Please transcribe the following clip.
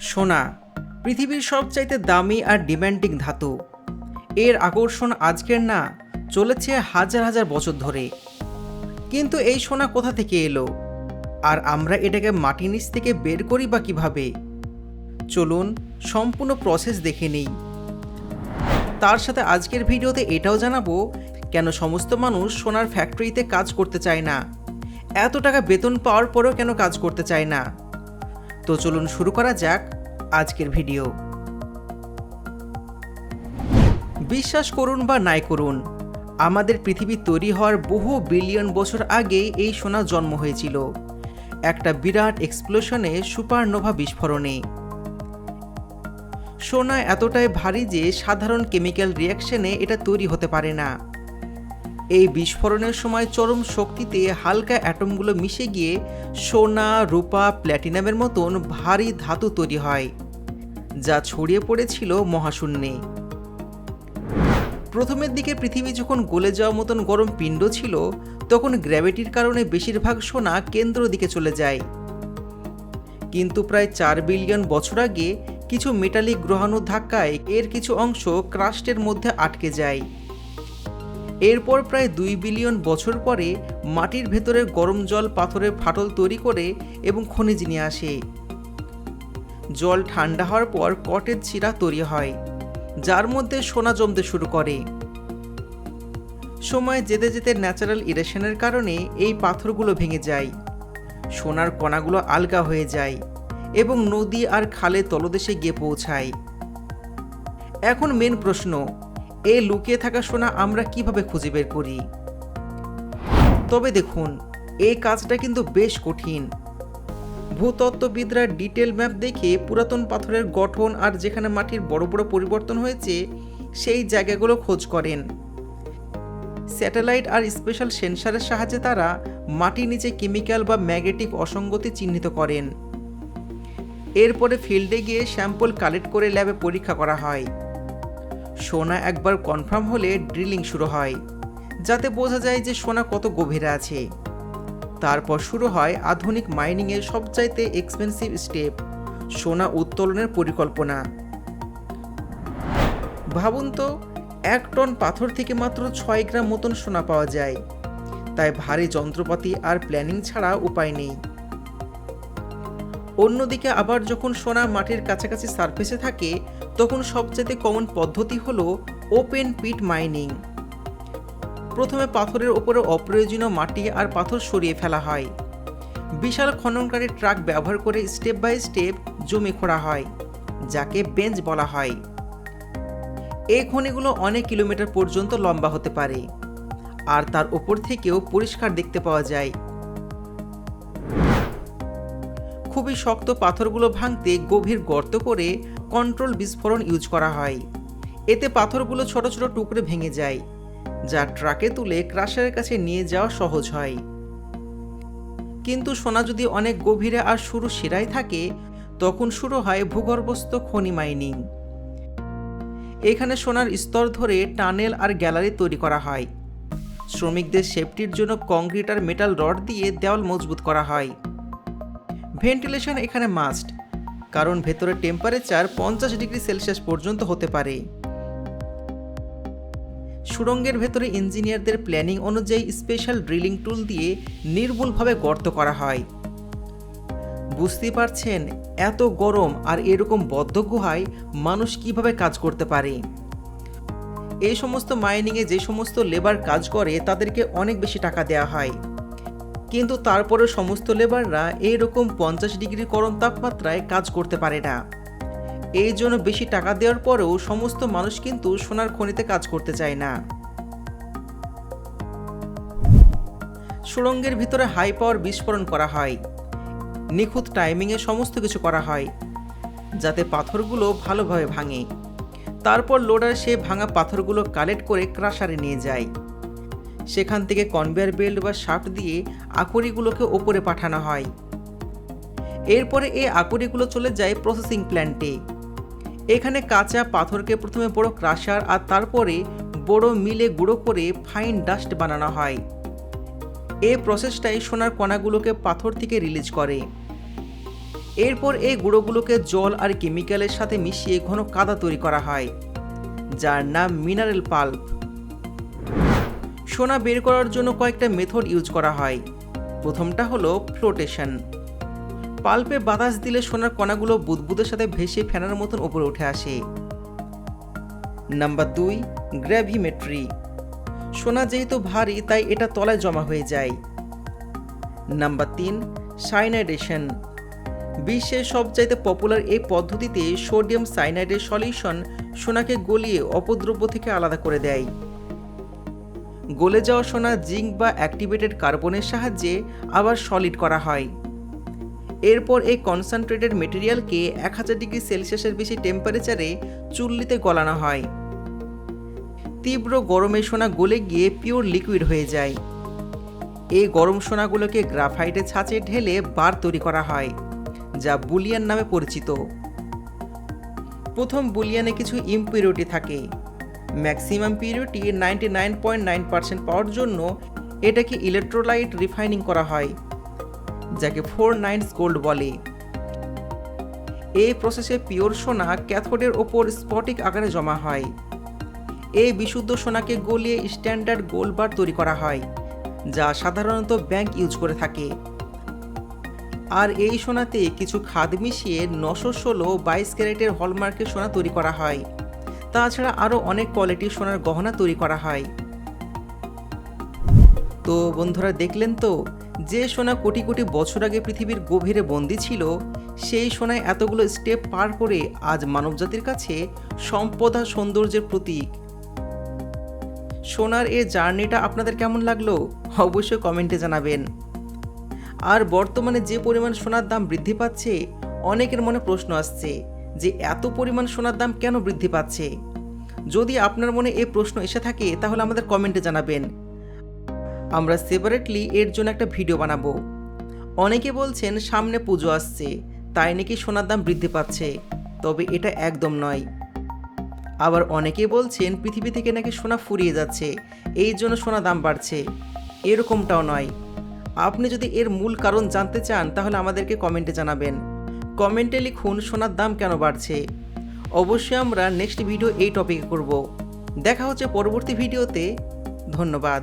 সোনা, পৃথিবীর সবচাইতে দামি আর ডিম্যান্ডিং ধাতু। এর আকর্ষণ আজকের না, চলেছে হাজার হাজার বছর ধরে। কিন্তু এই সোনা কোথা থেকে এলো? আর আমরা এটাকে মাটির নিচ থেকে বের করি বা কীভাবে? চলুন সম্পূর্ণ প্রসেস দেখে নেই। তার সাথে আজকের ভিডিওতে এটাও জানাব, কেন সমস্ত মানুষ সোনার ফ্যাক্টরিতে কাজ করতে চায় না? এত টাকা বেতন পাওয়ার পরেও কেন কাজ করতে চায় না? তো চলুন শুরু করা যাক আজকের ভিডিও। বিশ্বাস করুন বা নাই করুন, আমাদের পৃথিবী তৈরি হওয়ার বহু বিলিয়ন বছর আগে এই সোনা জন্ম হয়েছিল। একটা বিরাট এক্সপ্লোশনে সুপারনোভা বিস্ফোরণে। সোনা এতটাই ভারী যে সাধারণ কেমিক্যাল রিয়াকশনে এটা তৈরি হতে পারে না। এই বিস্ফোরণের সময় চরম শক্তিতে হালকা অ্যাটমগুলো মিশে গিয়ে সোনা, রূপা, প্ল্যাটিনামের মতন ভারী ধাতু তৈরি হয়, যা ছড়িয়ে পড়েছিল মহাশূন্যে। প্রথমের দিকে পৃথিবী যখন গলে যাওয়া মতন গরম পিণ্ড ছিল, তখন গ্র্যাভিটির কারণে বেশিরভাগ সোনা কেন্দ্র দিকে চলে যায়। কিন্তু প্রায় চার বিলিয়ন বছর আগে কিছু মেটালিক গ্রহাণুর ধাক্কায় এর কিছু অংশ ক্রাস্টের মধ্যে আটকে যায়। এরপর প্রায় দুই বিলিয়ন বছর পরে মাটির ভেতরে গরম জল পাথরের ফাটল তৈরি করে এবং খনিজ নিয়ে আসে। জল ঠান্ডা হওয়ার পর কটেজ চিরা তৈরি হয়, যার মধ্যে সোনা জমতে শুরু করে। সময় যেতে যেতে ন্যাচারাল ইরেশনের কারণে এই পাথরগুলো ভেঙে যায়, সোনার কণাগুলো আলগা হয়ে যায় এবং নদী আর খালে তলদেশে গিয়ে পৌঁছায়। এখন মেন প্রশ্ন এ লুকিয়ে থাকা সোনা আমরা কীভাবে খুঁজে বের করি? তবে দেখুন এই কাজটা কিন্তু বেশ কঠিন। ভূতত্ত্ববিদরা ডিটেল ম্যাপ দেখে পুরাতন পাথরের গঠন আর যেখানে মাটির বড় বড় পরিবর্তন হয়েছে, সেই জায়গাগুলো খোঁজ করেন। স্যাটেলাইট আর স্পেশাল সেন্সারের সাহায্যে তারা মাটির নিচে কেমিক্যাল বা ম্যাগনেটিক অসঙ্গতি চিহ্নিত করেন। এরপরে ফিল্ডে গিয়ে স্যাম্পল কালেক্ট করে ল্যাবে পরীক্ষা করা হয়। সোনা একবার কনফার্ম হলে ড্রিলিং শুরু হয়, যাতে বোঝা যায় যে সোনা কত গভীরে আছে। তারপর শুরু হয় আধুনিক মাইনিংয়ের সবচাইতে এক্সপেন্সিভ স্টেপ সোনা উত্তোলনের পরিকল্পনা। ভাবুন তো, এক টন পাথর থেকে মাত্র ছয় গ্রাম মতন সোনা পাওয়া যায়, তাই ভারী যন্ত্রপাতি আর প্ল্যানিং ছাড়া উপায় নেই। অন্যদিকে আবার যখন সোনা মাটির কাছাকাছি সারফেসে থাকে, তখন সবচেয়ে কমন পদ্ধতি হলো ওপেন পিট মাইনিং প্রথমে পাথরের ওপরে অপ্রয়োজনীয় মাটি আর পাথর সরিয়ে ফেলা হয়। বিশাল খননকারী ট্রাক ব্যবহার করে স্টেপ বাই স্টেপ জমি খোঁড়া হয়, যাকে বেঞ্চ বলা হয়। এই খনিগুলো অনেক কিলোমিটার পর্যন্ত লম্বা হতে পারে, আর তার ওপর থেকেও পরিষ্কার দেখতে পাওয়া যায়। খুবই শক্ত পাথরগুলো ভাঙতে গভীর গর্ত করে কন্ট্রোল বিস্ফোরণ ইউজ করা হয়। এতে পাথরগুলো ছোট ছোট টুকরে ভেঙে যায়, যা ট্রাকে তুলে ক্রাশারের কাছে নিয়ে যাওয়া সহজ হয়। কিন্তু সোনা যদি অনেক গভীরে আর শুরু শিরায় থাকে, তখন শুরু হয় ভূগর্ভস্থ খনি মাইনিং। এখানে সোনার স্তর ধরে টানেল আর গ্যালারি তৈরি করা হয়। শ্রমিকদের সেফটির জন্য কংক্রিট আর মেটাল রড দিয়ে দেওয়াল মজবুত করা হয়। ভেন্টিলেশন এখানে মাস্ট, কারণ ভেতরে টেম্পারেচার পঞ্চাশ ডিগ্রি সেলসিয়াস পর্যন্ত হতে পারে। সুড়ঙ্গের ভেতরে ইঞ্জিনিয়ারদের প্ল্যানিং অনুযায়ী স্পেশাল ড্রিলিং টুল দিয়ে নির্ভুলভাবে গর্ত করা হয়। বুঝতেই পারছেন, এত গরম আর এরকম বদ্ধ গুহায় মানুষ কীভাবে কাজ করতে পারে? এই সমস্ত মাইনিংয়ে যে সমস্ত লেবার কাজ করে, তাদেরকে অনেক বেশি টাকা দেওয়া হয়। কিন্তু তারপরে সমস্ত লেবাররা এইরকম পঞ্চাশ ডিগ্রি গরম তাপমাত্রায় কাজ করতে পারে না। এই জন্য বেশি টাকা দেওয়ার পরেও সমস্ত মানুষ কিন্তু সোনার খনিতে কাজ করতে চায় না। সুড়ঙ্গের ভিতরে হাই পাওয়ার বিস্ফোরণ করা হয়। নিখুঁত টাইমিংয়ে সমস্ত কিছু করা হয়, যাতে পাথরগুলো ভালোভাবে ভাঙে। তারপর লোডার সে ভাঙা পাথরগুলো কালেক্ট করে ক্রাশারে নিয়ে যায়। সেখান থেকে কনভেয়ার বেল্ট বা শাফট দিয়ে আকরিগুলোকে ওপরে পাঠানো হয়। এরপরে এই আকরিগুলো চলে যায় প্রসেসিং প্ল্যান্টে এখানে কাঁচা পাথরকে প্রথমে বড় ক্রাশার আর তারপরে বড় মিলে গুঁড়ো করে ফাইন ডাস্ট বানানো হয়। এই প্রসেসটাই সোনার কণাগুলোকে পাথর থেকে রিলিজ করে। এরপর এই গুঁড়োগুলোকে জল আর কেমিক্যালের সাথে মিশিয়ে ঘন কাদা তৈরি করা হয়, যার নাম মিনারেল পাল্প সোনা বের করার জন্য কয়েকটা মেথড ইউজ করা হয়। প্রথমটা হলো ফ্লোটেশন। পাল্পে বাতাস দিলে সোনার কণাগুলো বুদবুদের সাথে ভেসে ফেনার মতন উপরে উঠে আসে। নাম্বার দুই, গ্র্যাভিমেট্রি। সোনা যেহেতু ভারী, তাই এটা তলায় জমা হয়ে যায়। নাম্বার তিন, সাইনাইডেশন। বিশ্বের সবচাইতে পপুলার এই পদ্ধতিতে সোডিয়াম সাইনাইডের সলিউশন সোনাকে গলিয়ে অপদ্রব্য থেকে আলাদা করে দেয়। গলে যাওয়া সোনা, জিঙ্ক বা অ্যাক্টিভেটেড কার্বনের সাহায্যে আবার সলিড করা হয়। এরপর এই কনসেন্ট্রেটেড মেটেরিয়ালকে এক হাজার ডিগ্রি সেলসিয়াসের বেশি টেম্পারেচারে চুল্লিতে গলানো হয়। তীব্র গরমে সোনা গলে গিয়ে পিওর লিকুইড হয়ে যায়। এই গরম সোনাগুলোকে গ্রাফাইটে ছাঁচে ঢেলে বার তৈরি করা হয়, যা বুলিয়ান নামে পরিচিত। প্রথম বুলিয়ানে কিছু ইম্পিউরিটি থাকে। Maximum purity ninety nine point nine percent পাওয়ার জন্য এটাকে ইলেকট্রোলাইট রিফাইনিং করা হয়, যাকে ফোর নাইনস গোল্ড বলে। এই প্রসেসে পিওর সোনা ক্যাথোডের ওপর স্পটিক আকারে জমা হয়। এই বিশুদ্ধ সোনাকে গলিয়ে স্ট্যান্ডার্ড গোল্ড বার তৈরি করা হয়, যা সাধারণত ব্যাংক ইউজ করে থাকে। আর এই সোনাতে কিছু খাদ মিশিয়ে নশো ষোলো বাইশ ক্যারেটের হলমার্কের সোনা তৈরি করা হয়। তাছাড়া আরও অনেক কোয়ালিটির সোনার গহনা তৈরি করা হয়। তো বন্ধুরা দেখলেন তো, যে সোনা কোটি কোটি বছর আগে পৃথিবীর গভীরে বন্দি ছিল, সেই সোনায় এতগুলো স্টেপ পার করে আজ মানবজাতির কাছে সম্পদ আর সৌন্দর্যের প্রতীক। সোনার এ জার্নিটা আপনাদের কেমন লাগল অবশ্যই কমেন্টে জানাবেন। আর বর্তমানে যে পরিমাণ সোনার দাম বৃদ্ধি পাচ্ছে, অনেকের মনে প্রশ্ন আসছে যে এত পরিমাণ সোনার দাম কেন বৃদ্ধি পাচ্ছে? যদি আপনার মনে এই প্রশ্ন এসে থাকে, তাহলে আমাদের কমেন্টে জানাবেন। আমরা সেপারেটলি এর জন্য একটা ভিডিও বানাবো। অনেকে বলছেন, সামনে পুজো আসছে, তাই নাকি সোনার দাম বৃদ্ধি পাচ্ছে? তবে এটা একদম নয়। আবার অনেকে বলছেন, পৃথিবী থেকে নাকি সোনা ফুরিয়ে যাচ্ছে, এই জন্য সোনা দাম বাড়ছে। এরকমটাও নয়। আপনি যদি এর মূল কারণ জানতে চান, তাহলে আমাদেরকে কমেন্টে জানাবেন। কমেন্টে লিখুন সোনার দাম কেন বাড়ছে। অবশ্যই আমরা নেক্সট ভিডিও এই টপিকে করব। দেখা হচ্ছে পরবর্তী ভিডিওতে ধন্যবাদ।